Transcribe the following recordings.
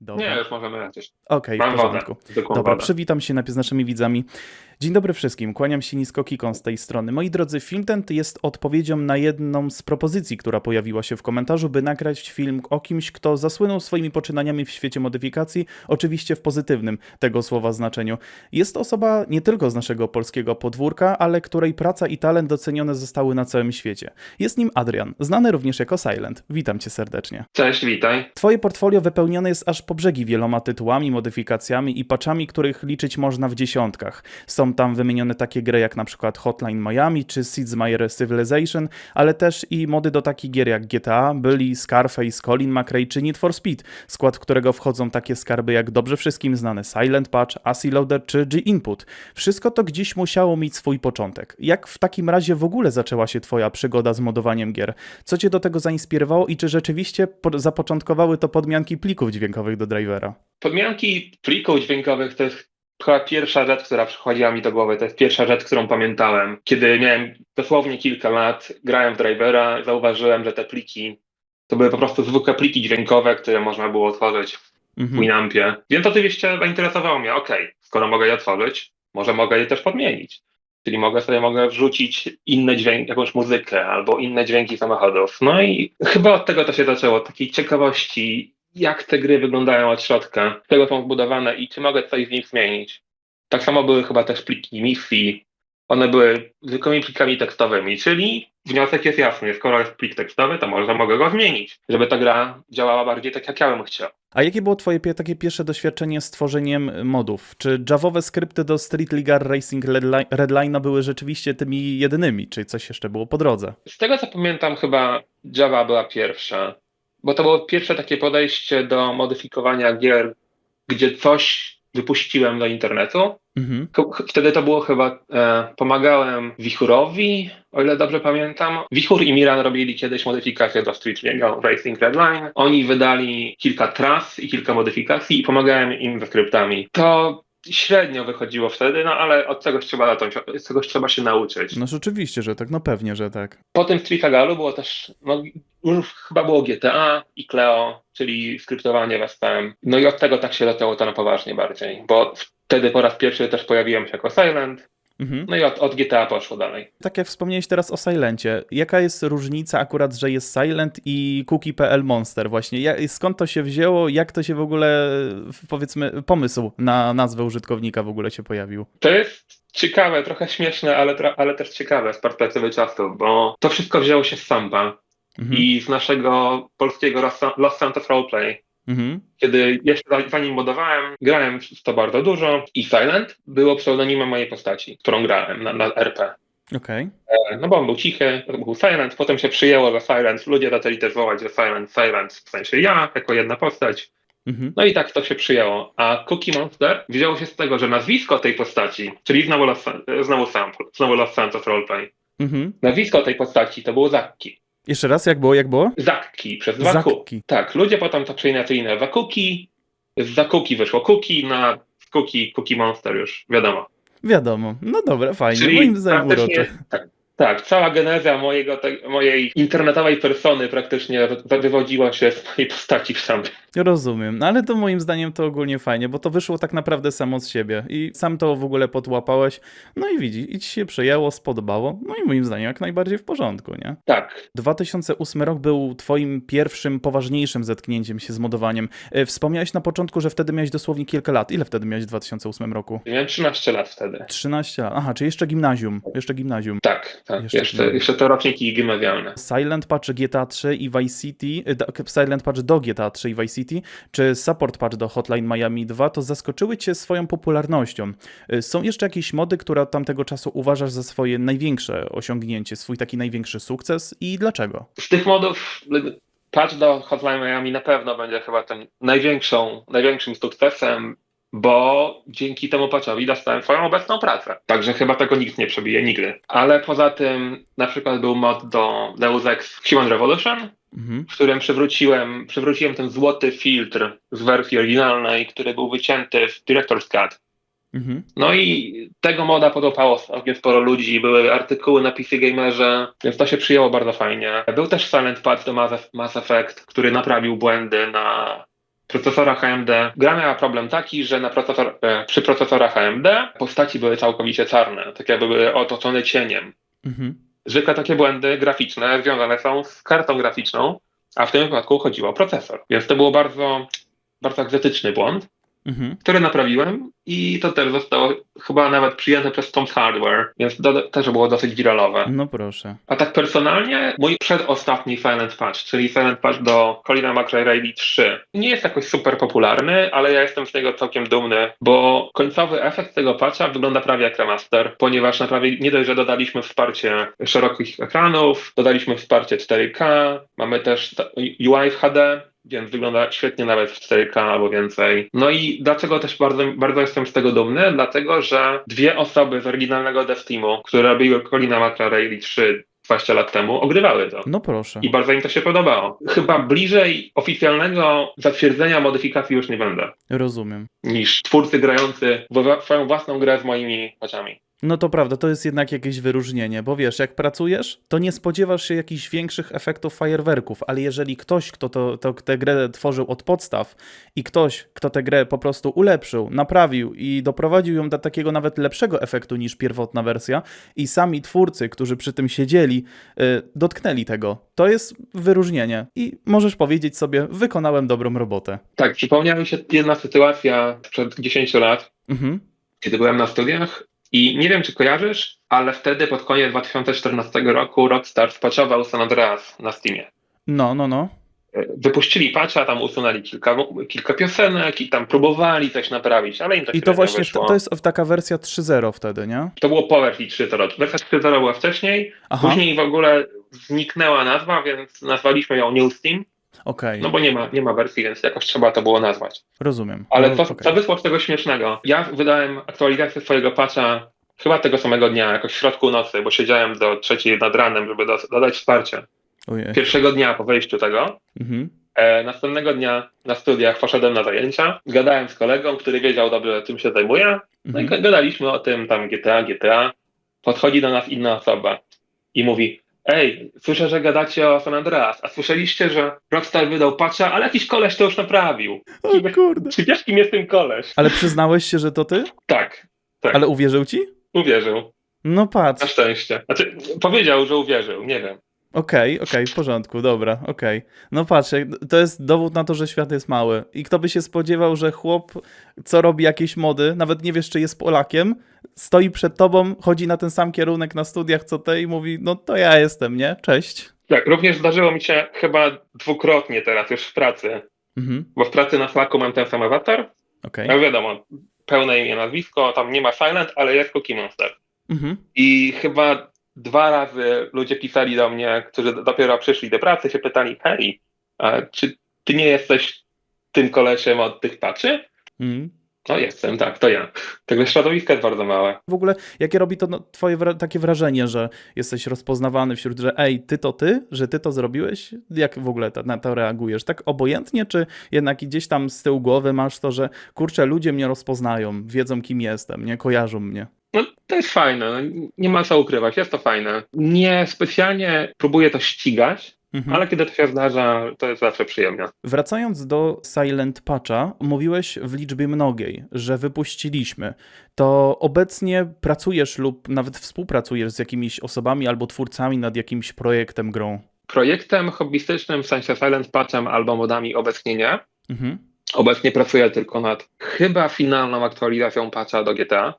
Dobra. Nie, już możemy lecieć. Okej, w Mam wodę. porządku. Dobra, wodę. przywitam się najpierw z naszymi widzami. Dzień dobry wszystkim, kłaniam się nisko Kikon z tej strony. Moi drodzy, film ten jest odpowiedzią na jedną z propozycji, która pojawiła się w komentarzu, by nagrać film o kimś, kto zasłynął swoimi poczynaniami w świecie modyfikacji, oczywiście w pozytywnym tego słowa znaczeniu. Jest to osoba nie tylko z naszego polskiego podwórka, ale której praca i talent docenione zostały na całym świecie. Jest nim Adrian, znany również jako Silent. Witam cię serdecznie. Cześć, witaj. Twoje portfolio wypełnione jest aż po brzegi wieloma tytułami, modyfikacjami i patchami, których liczyć można w dziesiątkach. Są tam wymienione takie gry jak na przykład Hotline Miami czy Sidesmire Civilization, ale też i mody do takich gier jak GTA, Bully, Scarface, Colin McRae czy Need for Speed, skład którego wchodzą takie skarby jak dobrze wszystkim znane Silent Patch, ASCII Loader czy G-Input. Wszystko to gdzieś musiało mieć swój początek. Jak w takim razie w ogóle zaczęła się twoja przygoda z modowaniem gier? Co cię do tego zainspirowało i czy rzeczywiście po- zapoczątkowały to podmianki plików dźwiękowych do drivera? Podmianki plików dźwiękowych to jest chyba pierwsza rzecz, która przychodziła mi do głowy. To jest pierwsza rzecz, którą pamiętałem. Kiedy miałem dosłownie kilka lat, grałem w drivera, zauważyłem, że te pliki to były po prostu zwykłe pliki dźwiękowe, które można było otworzyć w Mhm. Winampie. Więc oczywiście zainteresowało mnie, okej, skoro mogę je otworzyć, może mogę je też podmienić. Czyli mogę sobie mogę wrzucić inne dźwięki, jakąś muzykę albo inne dźwięki samochodów. No i chyba od tego to się zaczęło, takiej ciekawości, jak te gry wyglądają od środka, z czego są zbudowane i czy mogę coś z nich zmienić. Tak samo były chyba też pliki misji. One były zwykłymi plikami tekstowymi, czyli wniosek jest jasny, skoro jest plik tekstowy, to może mogę go zmienić, żeby ta gra działała bardziej tak, jak ja bym chciał. A jakie było twoje takie pierwsze doświadczenie z tworzeniem modów? Czy javowe skrypty do Street League Racing Redli- Redline'a były rzeczywiście tymi jedynymi, czy coś jeszcze było po drodze? Z tego co pamiętam, chyba Java była pierwsza, bo to było pierwsze takie podejście do modyfikowania gier, gdzie coś wypuściłem do internetu. Mhm. Wtedy to było chyba, e, pomagałem Wichurowi, o ile dobrze pamiętam. Wichur i Miran robili kiedyś modyfikacje do Street League Racing Redline. Oni wydali kilka tras i kilka modyfikacji i pomagałem im ze skryptami. To średnio wychodziło wtedy, no ale od czegoś trzeba zacząć, od czegoś trzeba się nauczyć. No rzeczywiście, że tak, no pewnie, że tak. Po tym Streetagalu było też, no już chyba było GTA i Cleo, czyli skryptowanie w SPM. No i od tego tak się zaczęło to na poważnie bardziej, bo wtedy po raz pierwszy też pojawiłem się jako Silent, Mhm. no i od, od GTA poszło dalej. Tak jak wspomniałeś teraz o Silencie, jaka jest różnica akurat, że jest Silent i Cookie.pl Monster właśnie? Skąd to się wzięło? Jak to się w ogóle, powiedzmy, pomysł na nazwę użytkownika w ogóle się pojawił? To jest ciekawe, trochę śmieszne, ale, ale też ciekawe z perspektywy czasu, bo to wszystko wzięło się z Sampa Mhm. i z naszego polskiego Los Santos Roleplay. Mhm. Kiedy jeszcze za- zanim modowałem, grałem w to bardzo dużo i Silent było pseudonimem mojej postaci, którą grałem na, na RP. Okej. E, No bo on był cichy, był Silent, potem się przyjęło za Silent, ludzie zaczęli też wołać, że Silent, Silent, w sensie ja, jako jedna postać. Mhm. No i tak to się przyjęło. A Cookie Monster wzięło się z tego, że nazwisko tej postaci, czyli znowu Los, znowu Sample, znowu Los Santos Roleplay, Mhm. nazwisko tej postaci to było Zakki. Jeszcze raz, jak było, jak było? Zakki przez dwa. Zakki. Tak, ludzie potem to przeinaczyli na Wakuki, z Zakuki wyszło Cookie, na Cookie, Cookie Monster już, wiadomo. Wiadomo. No dobra, fajnie. Czyli Moim zdaniem urocze. Tak, tak, cała geneza mojego, te, mojej internetowej persony praktycznie wy- wywodziła się z mojej postaci w sam. Rozumiem, no ale to moim zdaniem to ogólnie fajnie, bo to wyszło tak naprawdę samo z siebie i sam to w ogóle podłapałeś, no i widzisz, i ci się przejęło, spodobało, no i moim zdaniem jak najbardziej w porządku, nie? Tak, 2008 rok był twoim pierwszym, poważniejszym zetknięciem się z modowaniem. E, Wspomniałeś na początku, że wtedy miałeś dosłownie kilka lat. Ile wtedy miałeś w 2008 roku? miałem 13 lat wtedy. 13 lat. Aha, czy jeszcze gimnazjum. Jeszcze gimnazjum. Tak, tak, Jeszcze jeszcze, chwilę. jeszcze, te roczniki gimnazjalne. Silent Patch GTA 3 i Vice City, e, Silent Patch do GTA 3 i Vice City, czy Support Patch do Hotline Miami 2, to zaskoczyły cię swoją popularnością. E, Są jeszcze jakieś mody, które od tamtego czasu uważasz za swoje największe osiągnięcie, swój taki największy sukces i dlaczego? Z tych modów patch do Hotline Miami na pewno będzie chyba tym największą, największym sukcesem, bo dzięki temu patchowi dostałem swoją obecną pracę. Także chyba tego nikt nie przebije nigdy. Ale poza tym na przykład był mod do Deus Ex Human Revolution, Mhm. w którym przywróciłem, przywróciłem ten złoty filtr z wersji oryginalnej, który był wycięty w Director's Cut. Mhm. No i tego moda podobało całkiem sporo ludzi, były artykuły na PC Gamerze, więc to się przyjęło bardzo fajnie. Był też Silent Patch do Mass Effect, który naprawił błędy na procesorach AMD gra miała problem taki, że na procesor, e, przy procesorach AMD postaci były całkowicie czarne, tak jakby były otoczone cieniem. Mhm. Zwykle takie błędy graficzne związane są z kartą graficzną, a w tym wypadku chodziło o procesor. Więc to było bardzo, bardzo egzotyczny błąd, Mhm. który naprawiłem i to też zostało chyba nawet przyjęte przez Tom's Hardware, więc to też było dosyć wiralowe. No proszę. A tak personalnie, mój przedostatni Silent Patch, czyli Silent Patch do Colina McRae 3, nie jest jakoś super popularny, ale ja jestem z niego całkiem dumny, bo końcowy efekt tego patcha wygląda prawie jak remaster, ponieważ naprawdę nie dość, że dodaliśmy wsparcie szerokich ekranów, dodaliśmy wsparcie 4K, mamy też UI w HD, więc wygląda świetnie nawet w 4K albo więcej. No i dlaczego też bardzo, bardzo jestem z tego dumny? Dlatego, że dwie osoby z oryginalnego Dev Teamu, które robiły Colina McRae 3 20 lat temu, ogrywały to. No proszę. I bardzo im to się podobało. Chyba bliżej oficjalnego zatwierdzenia modyfikacji już nie będę, Rozumiem. niż twórcy grający w swoją własną grę z moimi paciami. No to prawda, to jest jednak jakieś wyróżnienie, bo wiesz, jak pracujesz, to nie spodziewasz się jakichś większych efektów fajerwerków, ale jeżeli ktoś, kto to, to tę grę tworzył od podstaw i ktoś, kto tę grę po prostu ulepszył, naprawił i doprowadził ją do takiego nawet lepszego efektu niż pierwotna wersja i sami twórcy, którzy przy tym siedzieli, y, dotknęli tego, to jest wyróżnienie i możesz powiedzieć sobie, wykonałem dobrą robotę. Tak, przypomniała mi się jedna sytuacja sprzed 10 lat, Mhm. kiedy byłem na studiach i nie wiem, czy kojarzysz, ale wtedy pod koniec 2014 roku Rockstar spaczował San Andreas na Steamie. No, no, no. E, Wypuścili patcha, tam usunęli kilka, kilka piosenek i tam próbowali coś naprawić, ale im to I to właśnie, wyszło. to jest taka wersja 3.0 wtedy, nie? To było po wersji 3.0. Wersja 3.0 była wcześniej, Aha, później w ogóle zniknęła nazwa, więc nazwaliśmy ją New Steam, okej, no bo nie ma, nie ma wersji, więc jakoś trzeba to było nazwać. rozumiem. Ale No, co, okej. co wyszło z tego śmiesznego? Ja wydałem aktualizację swojego patcha chyba tego samego dnia, jakoś w środku nocy, bo siedziałem do trzeciej nad ranem, żeby do, dodać wsparcie. Ojej. Pierwszego dnia po wejściu tego, Mhm. e, następnego dnia na studiach poszedłem na zajęcia, gadałem z kolegą, który wiedział dobrze, czym się zajmuję, no i Mhm. ga- gadaliśmy o tym tam GTA, GTA. Podchodzi do nas inna osoba i mówi: Ej, słyszę, że gadacie o San Andreas, a słyszeliście, że Rockstar wydał patcha, ale jakiś koleś to już naprawił. O kurde. Czy wiesz, kim jest ten koleś? Ale przyznałeś się, że to ty? Tak, tak, Ale uwierzył ci? uwierzył. No Na patrz. szczęście. Znaczy, powiedział, że uwierzył, nie wiem. Okej, okej, w porządku, dobra, okej. No patrz, jak- to jest dowód na to, że świat jest mały. I kto by się spodziewał, że chłop, co robi jakieś mody, nawet nie wiesz, czy jest Polakiem, stoi przed tobą, chodzi na ten sam kierunek na studiach co ty i mówi, no to ja jestem, nie? Cześć. Tak, również zdarzyło mi się chyba dwukrotnie teraz już w pracy, Mhm, bo w pracy na Slacku mam ten sam awatar. okej. No wiadomo, pełne imię, nazwisko, tam nie ma silent, ale jest Cookie Monster. Mhm, I chyba dwa razy ludzie pisali do mnie, którzy dopiero przyszli do pracy, się pytali, hej, czy ty nie jesteś tym kolesiem od tych patrzy? mhm. No jestem, tak, to ja. Także środowisko jest bardzo małe. W ogóle, jakie robi to no, twoje wra- takie wrażenie, że jesteś rozpoznawany wśród, że ej, ty to ty, że ty to zrobiłeś? Jak w ogóle ta, na to reagujesz? Tak obojętnie, czy jednak gdzieś tam z tyłu głowy masz to, że kurczę, ludzie mnie rozpoznają, wiedzą kim jestem, nie kojarzą mnie? No to jest fajne, no, nie ma co ukrywać, jest to fajne. Nie specjalnie próbuję to ścigać, Mhm. ale kiedy to się zdarza, to jest zawsze przyjemnie. Wracając do Silent Patcha, mówiłeś w liczbie mnogiej, że wypuściliśmy. To obecnie pracujesz lub nawet współpracujesz z jakimiś osobami albo twórcami nad jakimś projektem, grą. Projektem hobbystycznym, w sensie Silent Patchem albo modami obecnie nie. Mhm. Obecnie pracuję tylko nad chyba finalną aktualizacją patcha do GTA.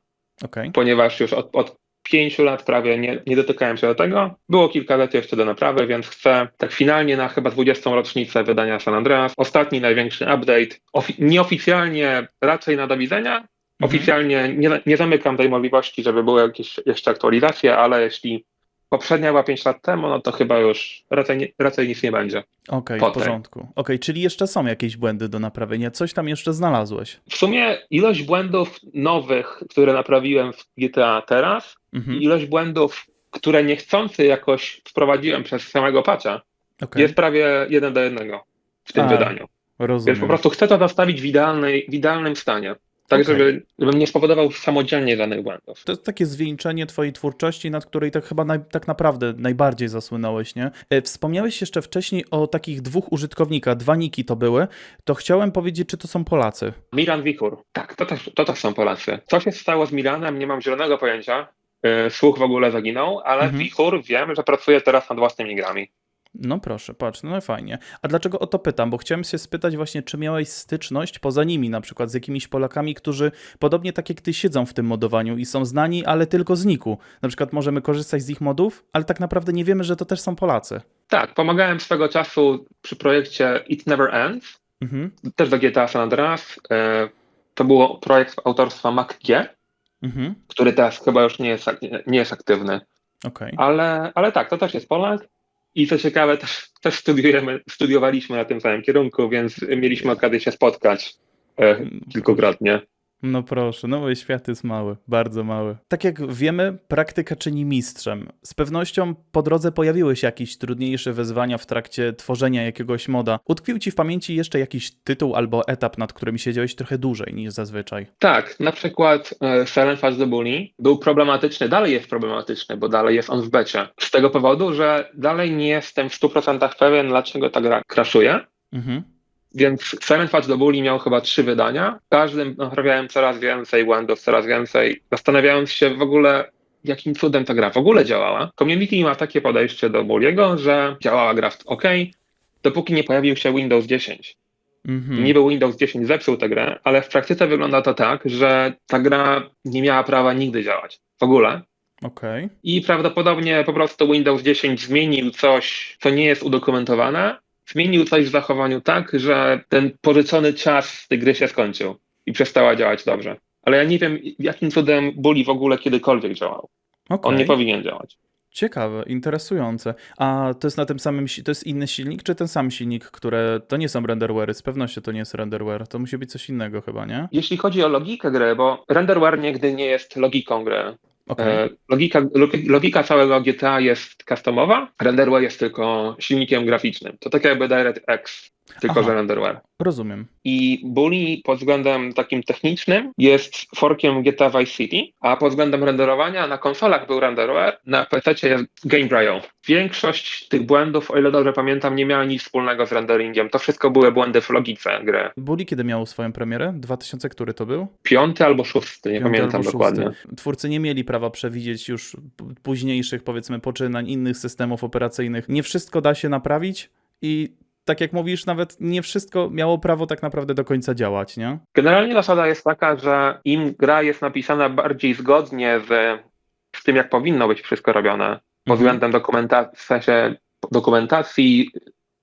Okej. ponieważ już od, od pięciu lat prawie nie, nie dotykałem się do tego. Było kilka lat jeszcze do naprawy, więc chcę tak finalnie na chyba 20. rocznicę wydania San Andreas, ostatni największy update, ofi- nieoficjalnie raczej na do widzenia, oficjalnie nie, nie zamykam tej możliwości, żeby były jakieś jeszcze aktualizacje, ale jeśli poprzednia była 5 lat temu, no to chyba już raczej, nie, raczej nic nie będzie. Okej, w Potem. porządku. Okej, czyli jeszcze są jakieś błędy do naprawienia. Coś tam jeszcze znalazłeś. W sumie ilość błędów nowych, które naprawiłem w GTA teraz, Mhm. i ilość błędów, które niechcący jakoś wprowadziłem przez samego patcha, Okej, jest prawie jeden do jednego w tym A, wydaniu. Więc rozumiem. po prostu chcę to zostawić w, idealnej, w idealnym stanie. Tak Okej. żeby, żebym nie spowodował samodzielnie żadnych błędów. To jest takie zwieńczenie twojej twórczości, nad której tak chyba naj, tak naprawdę najbardziej zasłynąłeś, nie? E, Wspomniałeś jeszcze wcześniej o takich dwóch użytkownikach, dwa niki to były, to chciałem powiedzieć, czy to są Polacy. Milan Wichur. Tak, to też, to też są Polacy. Co się stało z Milanem, nie mam zielonego pojęcia. Yy, Słuch w ogóle zaginął, ale Mhm. Wichur wiem, że pracuje teraz nad własnymi grami. No proszę, patrz, no fajnie. A dlaczego o to pytam? Bo chciałem się spytać właśnie, czy miałeś styczność poza nimi, na przykład z jakimiś Polakami, którzy podobnie tak jak ty siedzą w tym modowaniu i są znani, ale tylko z niku. Na przykład możemy korzystać z ich modów, ale tak naprawdę nie wiemy, że to też są Polacy. Tak, pomagałem swego czasu przy projekcie It Never Ends, Mhm, też do GTA San Andreas. Yy, To był projekt autorstwa MacG, mhm, który teraz chyba już nie jest, nie jest aktywny. okej. Ale, ale tak, to też jest Polak. I co ciekawe, też, też studiujemy, studiowaliśmy na tym samym kierunku, więc mieliśmy okazję się spotkać e, kilkukrotnie. No proszę, no bo świat jest mały, bardzo mały. Tak jak wiemy, praktyka czyni mistrzem. Z pewnością po drodze pojawiły się jakieś trudniejsze wyzwania w trakcie tworzenia jakiegoś moda. Utkwił ci w pamięci jeszcze jakiś tytuł albo etap, nad którym siedziałeś trochę dłużej niż zazwyczaj? Tak, na przykład e, Silent Fast the Bully był problematyczny, dalej jest problematyczny, bo dalej jest on w becie. Z tego powodu, że dalej nie jestem w 100% pewien, dlaczego ta gra crashuje. Mhm. Więc Silent Fast the Bully miał chyba trzy wydania. W każdym naprawiałem coraz więcej błędów, coraz więcej, zastanawiając się w ogóle, jakim cudem ta gra w ogóle działała. Community ma takie podejście do Bulliego, że działała gra ok, dopóki nie pojawił się Windows 10. Mhm. Niby Windows 10 zepsuł tę grę, ale w praktyce wygląda to tak, że ta gra nie miała prawa nigdy działać. W ogóle. Okej. I prawdopodobnie po prostu Windows 10 zmienił coś, co nie jest udokumentowane. Zmienił coś w zachowaniu tak, że ten pożyczony czas tej gry się skończył i przestała działać dobrze. Ale ja nie wiem, jakim cudem Bully w ogóle kiedykolwiek działał. Okej. On nie powinien działać. Ciekawe, interesujące. A to jest na tym samym, to jest inny silnik, czy ten sam silnik, które to nie są renderware'y? Z pewnością to nie jest renderware, to musi być coś innego chyba, nie? Jeśli chodzi o logikę gry, bo renderware nigdy nie jest logiką gry. Okej. E, Logika, logi- logika całego GTA jest customowa, renderware jest tylko silnikiem graficznym. To tak jakby DirectX, tylko Aha. że renderware. Rozumiem. I Bully pod względem takim technicznym jest forkiem GTA Vice City, a pod względem renderowania na konsolach był renderware, na PC jest Gamebryo. Większość tych błędów, o ile dobrze pamiętam, nie miała nic wspólnego z renderingiem. To wszystko były błędy w logice gry. Bully kiedy miał swoją premierę? 2000 który to był? Piąty albo szósty, nie Piąty pamiętam dokładnie. Twórcy nie mieli prawa przewidzieć już późniejszych, powiedzmy, poczynań innych systemów operacyjnych. Nie wszystko da się naprawić i tak jak mówisz, nawet nie wszystko miało prawo tak naprawdę do końca działać, nie? Generalnie zasada jest taka, że im gra jest napisana bardziej zgodnie z, z tym, jak powinno być wszystko robione, pod Mhm. względem dokumentacji, w sensie dokumentacji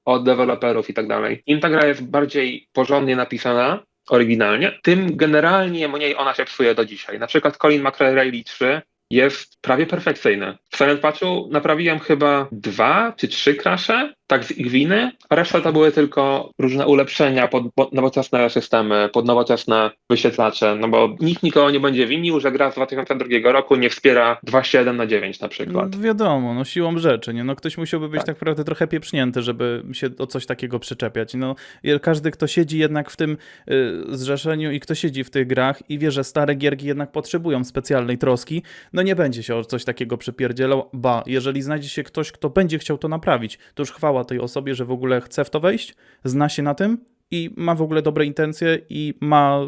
od deweloperów i tak dalej. Im ta gra jest bardziej porządnie napisana, oryginalnie, tym generalnie mniej ona się psuje do dzisiaj. Na przykład Colin McRae 3 jest prawie perfekcyjny. W Silent Patchu naprawiłem chyba dwa czy trzy krasze, tak z ich winy, a reszta to były tylko różne ulepszenia pod nowoczesne systemy, pod nowoczesne wyświetlacze, no bo nikt nikogo nie będzie winił, że gra z 2002 roku nie wspiera 2.7 na 9 na przykład. No, wiadomo, no siłą rzeczy, nie? No ktoś musiałby być Tak. tak naprawdę trochę pieprznięty, żeby się o coś takiego przyczepiać. No każdy, kto siedzi jednak w tym y, zrzeszeniu i kto siedzi w tych grach i wie, że stare gierki jednak potrzebują specjalnej troski, no nie będzie się o coś takiego przypierdzielał, ba, jeżeli znajdzie się ktoś, kto będzie chciał to naprawić, to już chwała tej osobie, że w ogóle chce w to wejść, zna się na tym i ma w ogóle dobre intencje i ma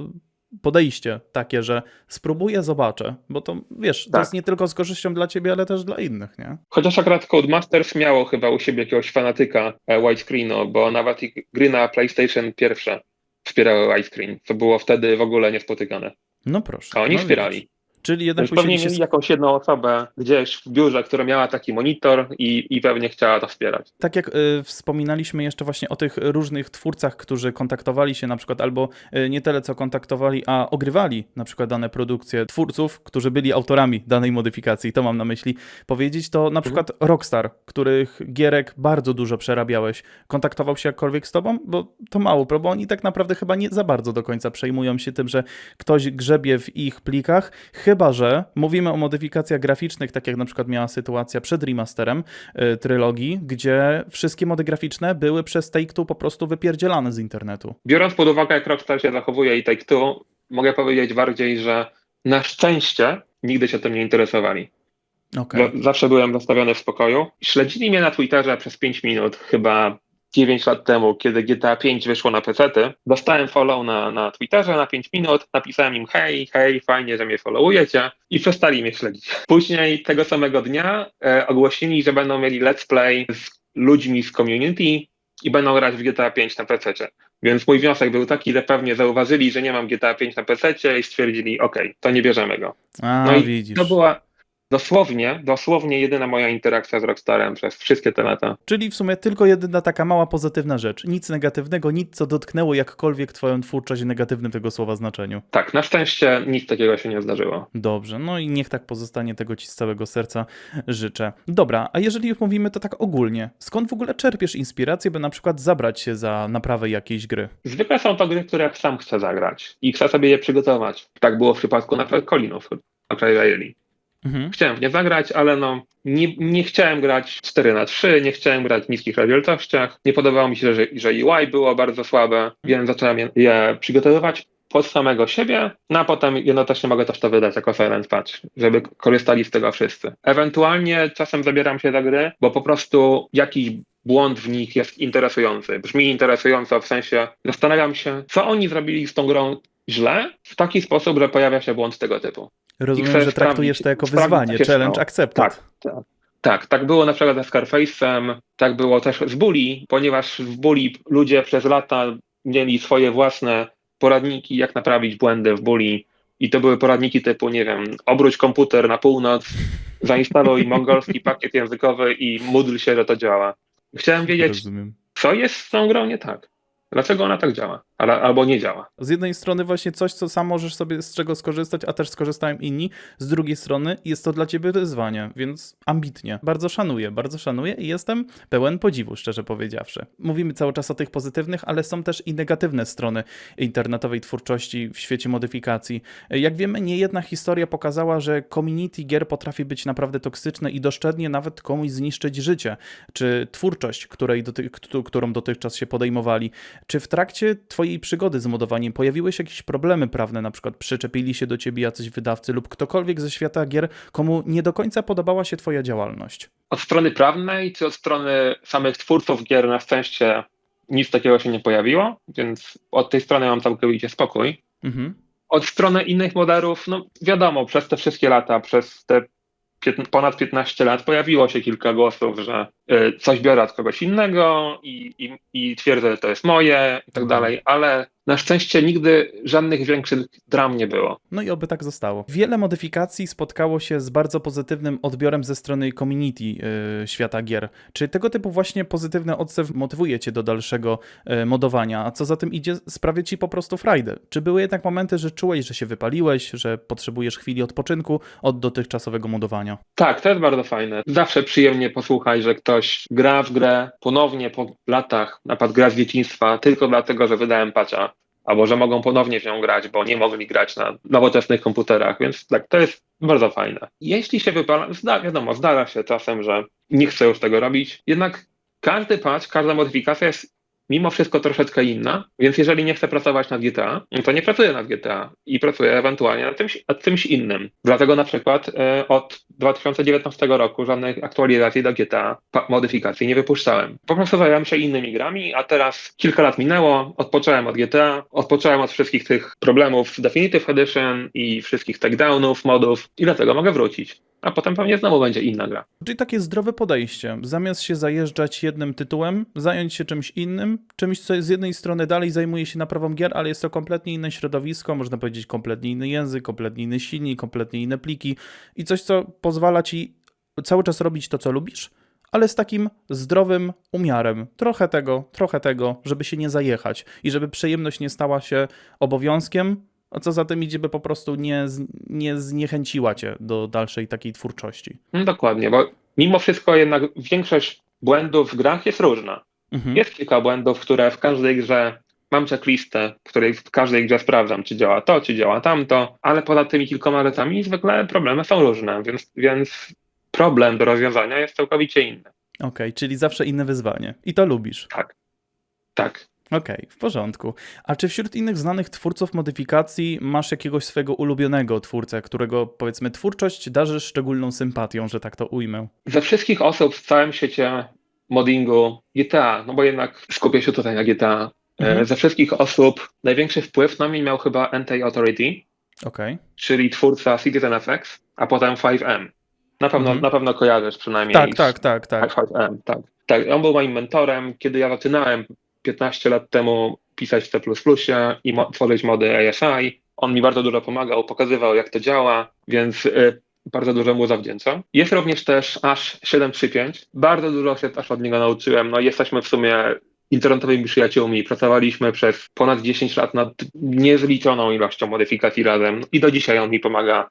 podejście takie, że spróbuję, zobaczę, bo to wiesz, to Tak. jest nie tylko z korzyścią dla ciebie, ale też dla innych, nie? Chociaż akurat Codemasters miało chyba u siebie jakiegoś fanatyka e, widescreenu, bo nawet i gry na PlayStation pierwsze wspierały widescreen, co było wtedy w ogóle niespotykane. No proszę. A oni no wspierali. widzisz. Czyli jednak Już pewnie się jakąś jedną osobę gdzieś w biurze, która miała taki monitor i, i pewnie chciała to wspierać. Tak jak y, wspominaliśmy jeszcze właśnie o tych różnych twórcach, którzy kontaktowali się na przykład albo y, nie tyle co kontaktowali, a ogrywali na przykład dane produkcje twórców, którzy byli autorami danej modyfikacji, to mam na myśli powiedzieć, to na przykład Rockstar, których gierek bardzo dużo przerabiałeś, kontaktował się jakkolwiek z tobą? Bo to mało, bo oni tak naprawdę chyba nie za bardzo do końca przejmują się tym, że ktoś grzebie w ich plikach, chyba że mówimy o modyfikacjach graficznych, tak jak na przykład miała sytuacja przed remasterem y, trylogii, gdzie wszystkie mody graficzne były przez Take-Two po prostu wypierdzielane z internetu. Biorąc pod uwagę, jak Rockstar się zachowuje i Take-Two, mogę powiedzieć bardziej, że na szczęście nigdy się tym nie interesowali. Za- Zawsze byłem zostawiony w spokoju. Śledzili mnie na Twitterze przez 5 minut, chyba 9 lat temu, kiedy GTA 5 wyszło na PC. Dostałem follow na, na Twitterze na 5 minut, napisałem im hej, hej, fajnie, że mnie followujecie i przestali mnie śledzić. Później tego samego dnia e, ogłosili, że będą mieli let's play z ludźmi z community i będą grać w GTA 5 na PC. Więc mój wniosek był taki, że pewnie zauważyli, że nie mam GTA 5 na PC i stwierdzili, okej, to nie bierzemy go. A, No i widzisz. To była dosłownie, dosłownie jedyna moja interakcja z Rockstarem przez wszystkie te lata. Czyli w sumie tylko jedyna taka mała pozytywna rzecz. Nic negatywnego, nic co dotknęło jakkolwiek twoją twórczość w negatywnym tego słowa znaczeniu. Tak, na szczęście nic takiego się nie zdarzyło. Dobrze, no i niech tak pozostanie, tego ci z całego serca życzę. Dobra, a jeżeli już mówimy to tak ogólnie, skąd w ogóle czerpiesz inspirację, by na przykład zabrać się za naprawę jakiejś gry? Zwykle są to gry, które sam chcę zagrać i chcę sobie je przygotować. Tak było w przypadku na przykład Colinów, o której zajęli. Mhm. Chciałem nie zagrać, ale no nie, nie chciałem grać 4 na 3 nie chciałem grać w niskich rozdzielczościach. Nie podobało mi się, że, że UI było bardzo słabe, więc zacząłem je, je przygotowywać pod samego siebie, no a potem jednocześnie mogę też to wydać jako silent patch, żeby korzystali z tego wszyscy. Ewentualnie czasem zabieram się za gry, bo po prostu jakiś błąd w nich jest interesujący. Brzmi interesująco w sensie zastanawiam się, co oni zrobili z tą grą źle w taki sposób, że pojawia się błąd tego typu. Rozumiem, że traktujesz to jako wyzwanie, challenge accepted. Tak, tak. Tak, tak było na przykład ze Scarface'em, tak było też z Bully, ponieważ w Bully ludzie przez lata mieli swoje własne poradniki, jak naprawić błędy w Bully. I to były poradniki typu, nie wiem, obróć komputer na północ, zainstaluj mongolski pakiet językowy i módl się, że to działa. Chciałem wiedzieć, Rozumiem. co jest z tą grą nie tak. Dlaczego ona tak działa? Ale, albo nie działa. Z jednej strony właśnie coś, co sam możesz sobie z czego skorzystać, a też skorzystają inni. Z drugiej strony jest to dla ciebie wyzwanie, więc ambitnie. Bardzo szanuję, bardzo szanuję i jestem pełen podziwu, szczerze powiedziawszy. Mówimy cały czas o tych pozytywnych, ale są też i negatywne strony internetowej twórczości w świecie modyfikacji. Jak wiemy, nie jedna historia pokazała, że community gier potrafi być naprawdę toksyczne i doszczętnie nawet komuś zniszczyć życie, czy twórczość, której doty- któ- którą dotychczas się podejmowali. Czy w trakcie twojej przygody z modowaniem pojawiły się jakieś problemy prawne, na przykład przyczepili się do ciebie jacyś wydawcy lub ktokolwiek ze świata gier, komu nie do końca podobała się twoja działalność? Od strony prawnej, czy od strony samych twórców gier na szczęście nic takiego się nie pojawiło, więc od tej strony mam całkowicie spokój. Mhm. Od strony innych modelów, no wiadomo, przez te wszystkie lata, przez te ponad 15 lat pojawiło się kilka głosów, że y, coś biorę od kogoś innego i, i, i twierdzę, że to jest moje i tak Mhm. dalej, ale na szczęście nigdy żadnych większych dram nie było. No i oby tak zostało. Wiele modyfikacji spotkało się z bardzo pozytywnym odbiorem ze strony community yy, świata gier. Czy tego typu właśnie pozytywny odzew motywuje cię do dalszego yy, modowania, a co za tym idzie, sprawia ci po prostu frajdę? Czy były jednak momenty, że czułeś, że się wypaliłeś, że potrzebujesz chwili odpoczynku od dotychczasowego modowania? Tak, to jest bardzo fajne. Zawsze przyjemnie posłuchać, że ktoś gra w grę ponownie po latach, na przykład gra z dzieciństwa, tylko dlatego, że wydałem patcha, albo że mogą ponownie w nią grać, bo nie mogli grać na nowoczesnych komputerach, więc tak, to jest bardzo fajne. Jeśli się wypala, zda, wiadomo, zdarza się czasem, że nie chcę już tego robić, jednak każdy patch, każda modyfikacja jest mimo wszystko troszeczkę inna, więc jeżeli nie chcę pracować nad GTA, no to nie pracuję nad GTA i pracuję ewentualnie nad czymś, nad czymś innym. Dlatego na przykład e, od 2019 roku żadnych aktualizacji do GTA, modyfikacji nie wypuszczałem. Po prostu zająłem się innymi grami, a teraz kilka lat minęło, odpocząłem od GTA, odpocząłem od wszystkich tych problemów z Definitive Edition i wszystkich takedownów, modów i dlatego mogę wrócić. A potem pewnie znowu będzie inna gra. Czyli takie zdrowe podejście. Zamiast się zajeżdżać jednym tytułem, zająć się czymś innym, czymś, co z jednej strony dalej zajmuje się naprawą gier, ale jest to kompletnie inne środowisko, można powiedzieć kompletnie inny język, kompletnie inny silnik, kompletnie inne pliki i coś, co pozwala ci cały czas robić to, co lubisz, ale z takim zdrowym umiarem. Trochę tego, trochę tego, żeby się nie zajechać i żeby przyjemność nie stała się obowiązkiem, a co za tym idzie, by po prostu nie, nie zniechęciła cię do dalszej takiej twórczości. No, dokładnie, bo mimo wszystko jednak większość błędów w grach jest różna. Mhm. Jest kilka błędów, które w każdej grze mam checklistę, w której w każdej grze sprawdzam, czy działa to, czy działa tamto, ale poza tymi kilkoma rzeczami zwykle problemy są różne, więc, więc problem do rozwiązania jest całkowicie inny. Okej, czyli zawsze inne wyzwanie. I to lubisz. Tak. Okej, w porządku. A czy wśród innych znanych twórców modyfikacji masz jakiegoś swojego ulubionego twórcę, którego powiedzmy twórczość darzysz szczególną sympatią, że tak to ujmę? Ze wszystkich osób w całym świecie moddingu GTA, no bo jednak skupię się tutaj na GTA, e, Mhm. ze wszystkich osób największy wpływ na mnie miał chyba NT Authority, Okej. czyli twórca Citizen FX, a potem 5M. Na pewno, Mhm. na pewno kojarzysz przynajmniej. Tak, tak, tak, tak. 5M, tak. Tak, on był moim mentorem, kiedy ja zaczynałem 15 lat temu pisać w C++ i mo- tworzyć mody ASI. On mi bardzo dużo pomagał, pokazywał jak to działa, więc y, bardzo dużo mu zawdzięczam. Jest również też Ash 735. Bardzo dużo się też od niego nauczyłem. No jesteśmy w sumie internetowymi przyjaciółmi. Pracowaliśmy przez ponad 10 lat nad niezliczoną ilością modyfikacji razem i do dzisiaj on mi pomaga.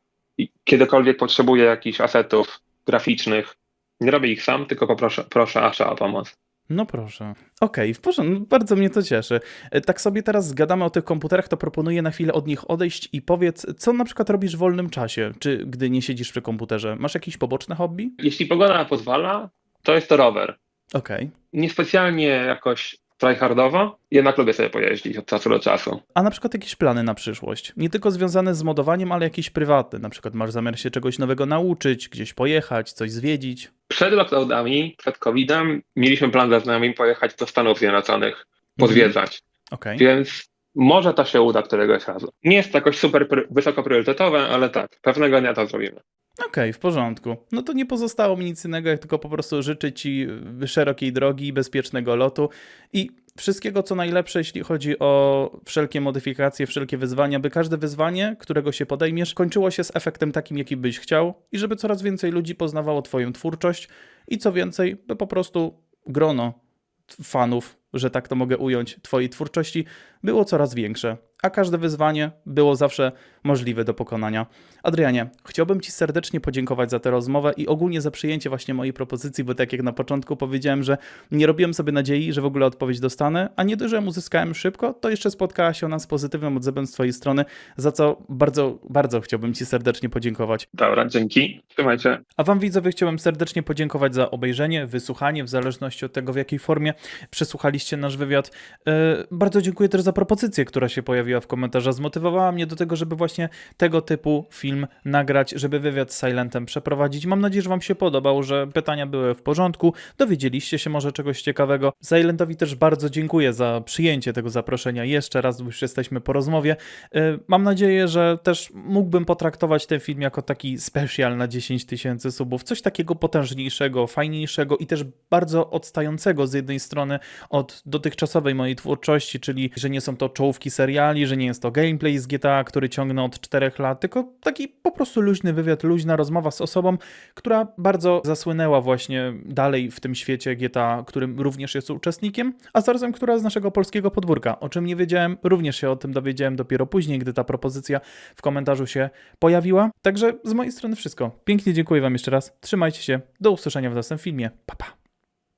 Kiedykolwiek potrzebuję jakichś asetów graficznych, nie robię ich sam, tylko poproszę proszę Asha o pomoc. No proszę. Okej, w porządku, bardzo mnie to cieszy. E, Tak sobie teraz zgadamy o tych komputerach, to proponuję na chwilę od nich odejść i powiedz, co na przykład robisz w wolnym czasie, czy gdy nie siedzisz przy komputerze? Masz jakieś poboczne hobby? Jeśli pogoda pozwala, to jest to rower. Okej. Niespecjalnie jakoś tryhardowo, jednak lubię sobie pojeździć od czasu do czasu. A na przykład jakieś plany na przyszłość? Nie tylko związane z modowaniem, ale jakieś prywatne. Na przykład masz zamiar się czegoś nowego nauczyć, gdzieś pojechać, coś zwiedzić? Przed lockdownami, przed COVID-em, mieliśmy plan ze znajomymi pojechać do Stanów Zjednoczonych, pozwiedzać. Okej. Więc może to się uda któregoś razu. Nie jest to jakoś super pry- wysoko priorytetowe, ale tak, pewnego dnia to zrobimy. Okej, w porządku. No to nie pozostało mi nic innego, jak tylko po prostu życzyć Ci szerokiej drogi, bezpiecznego lotu i wszystkiego, co najlepsze, jeśli chodzi o wszelkie modyfikacje, wszelkie wyzwania, by każde wyzwanie, którego się podejmiesz, kończyło się z efektem takim, jaki byś chciał i żeby coraz więcej ludzi poznawało Twoją twórczość i co więcej, by po prostu grono fanów, że tak to mogę ująć, Twojej twórczości było coraz większe, a każde wyzwanie było zawsze możliwe do pokonania. Adrianie, chciałbym Ci serdecznie podziękować za tę rozmowę i ogólnie za przyjęcie właśnie mojej propozycji, bo tak jak na początku powiedziałem, że nie robiłem sobie nadziei, że w ogóle odpowiedź dostanę, a nie dość, że ją uzyskałem szybko, to jeszcze spotkała się ona z pozytywnym odzewem z Twojej strony, za co bardzo, bardzo chciałbym Ci serdecznie podziękować. Dobra, dzięki. Trzymajcie. A Wam widzowie chciałem serdecznie podziękować za obejrzenie, wysłuchanie, w zależności od tego, w jakiej formie przesłuchaliście nasz wywiad. E, Bardzo dziękuję też za propozycję, która się pojawiła w komentarzach. Zmotywowała mnie do tego, żeby właśnie tego typu film nagrać, żeby wywiad z Silentem przeprowadzić. Mam nadzieję, że Wam się podobał, że pytania były w porządku, dowiedzieliście się może czegoś ciekawego. Silentowi też bardzo dziękuję za przyjęcie tego zaproszenia jeszcze raz, już jesteśmy po rozmowie. E, Mam nadzieję, że też mógłbym potraktować ten film jako taki special na 10 tysięcy subów. Coś takiego potężniejszego, fajniejszego i też bardzo odstającego z jednej strony od dotychczasowej mojej twórczości, czyli że nie są to czołówki seriali, że nie jest to gameplay z GTA, który ciągnę od 4 lat, tylko taki po prostu luźny wywiad, luźna rozmowa z osobą, która bardzo zasłynęła właśnie dalej w tym świecie GTA, którym również jest uczestnikiem, a zarazem która z naszego polskiego podwórka. O czym nie wiedziałem, również się o tym dowiedziałem dopiero później, gdy ta propozycja w komentarzu się pojawiła. Także z mojej strony wszystko. Pięknie dziękuję Wam jeszcze raz. Trzymajcie się. Do usłyszenia w następnym filmie. Pa, pa.